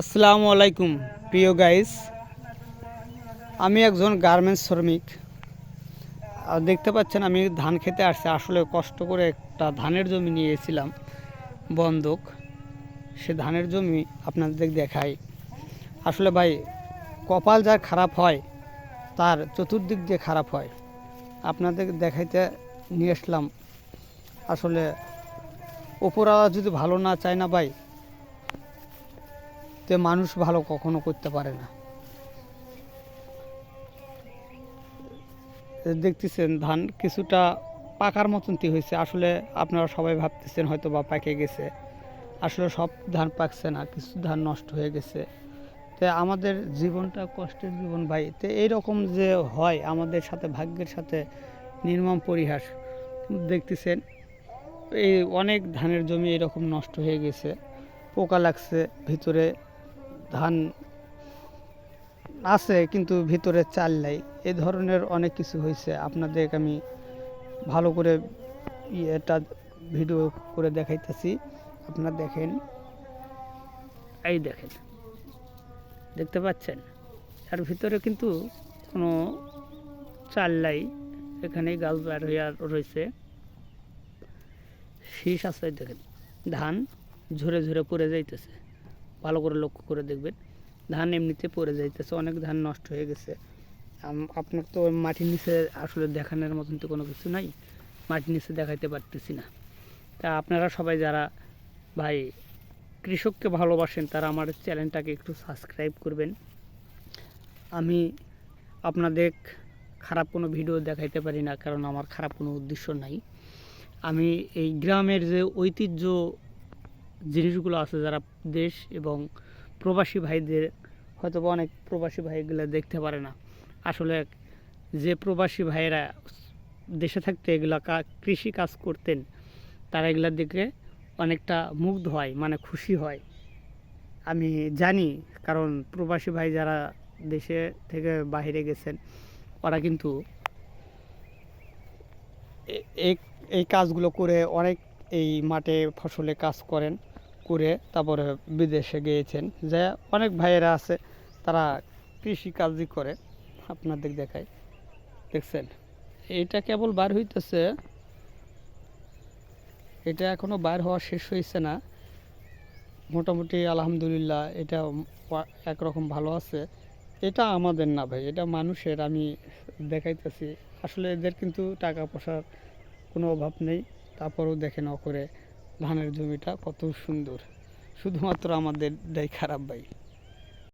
আসসালামু আলাইকুম, প্রিয় গাইস আমি একজন গার্মেন্টস শ্রমিক। আর দেখতে পাচ্ছেন আমি ধান খেতে আসছি। আসলে কষ্ট করে একটা ধানের জমি নিয়ে এসেছিলাম বন্ধক। সে ধানের জমি আপনাদের দেখাই। আসলে ভাই, কপাল যার খারাপ হয়, তার চতুর্দিক দিয়ে খারাপ হয়। আপনাদের দেখাইতে নিয়ে আসলাম। আসলে ওপরওয়ালা যদি ভালো না চায় না ভাই তে মানুষ ভালো কখনো করতে পারে না। দেখতেছেন ধান কিছুটা পাকার মতনটি হয়েছে। আসলে আপনারা সবাই ভাবতেছেন হয়তো বা পাকে গেছে। আসলে সব ধান পাকছে না, কিছু ধান নষ্ট হয়ে গেছে। তো আমাদের জীবনটা, কষ্টের জীবন ভাই। তো এইরকম যে হয়, আমাদের সাথে, ভাগ্যের সাথে নির্মম পরিহাস। দেখতেছেন, এই অনেক ধানের জমি এরকম নষ্ট হয়ে গেছে। পোকা লাগছে, ভিতরে ধান আছে কিন্তু ভিতরে চাল নাই। এ ধরনের অনেক কিছু হয়েছে। আপনাদের আমি ভালো করে এটা ভিডিও করে দেখাইতেছি। আপনারা দেখেন। এই দেখেন। দেখতে পাচ্ছেন? তার ভিতরে কিন্তু কোনো চাল নাই। এখানেই গাছ বের হইয়া রয়েছে শীষ আছে দেখেন। ধান ঝরে ঝরে পড়ে যাইতেছে। ভালো করে লক্ষ্য করে দেখবেন। ধান এমনিতে পড়ে যাইতেছে, অনেক ধান নষ্ট হয়ে গেছে। আপনার তো মাটির নিচে আসলে দেখানোর মতন তো কোনো কিছু নাই, মাটির নিচে দেখাইতে পারতেছি না। তা আপনারা সবাই যারা ভাই কৃষককে ভালোবাসেন, তারা আমার চ্যানেলটাকে একটু সাবস্ক্রাইব করবেন। আমি আপনাদের খারাপ কোনো ভিডিও দেখাইতে পারি না, কারণ আমার খারাপ কোনো উদ্দেশ্য নাই। আমি এই গ্রামের যে ঐতিহ্য জিনিসগুলো আছে যারা দেশ এবং প্রবাসী ভাইদের হয়তো বা অনেক প্রবাসী ভাইগুলো দেখতে পারে না। আসলে যে প্রবাসী ভাইয়েরা দেশে থাকতে এগুলা কৃষি কাজ করতেন, তারা এগুলা দিকে অনেকটা মুগ্ধ হয় মানে খুশি হয়। আমি জানি, কারণ প্রবাসী ভাই যারা দেশে থেকে বাইরে গেছেন, ওরা কিন্তু এই কাজগুলো করে অনেক এই মাঠে ফসলে কাজ করেন, করে তারপরে বিদেশে গিয়েছেন। যে অনেক ভাইয়েরা আছে, তারা কৃষি কাজই করে, আপনাদের দেখায় দেখছেন? এটা কেবল বার হইতেছে। এটা এখনও বার হওয়া শেষ হয়েছে না। মোটামুটি আলহামদুলিল্লাহ এটা একরকম ভালো আছে। এটা আমাদের না ভাই, এটা মানুষের, আমি দেখাইতেছি। আসলে এদের কিন্তু টাকা পয়সার কোনো অভাব নেই। তারপরেও দেখেন অকরে ধানের জমিটা কত সুন্দর। শুধুমাত্র আমাদের দেয় খারাপ ভাই।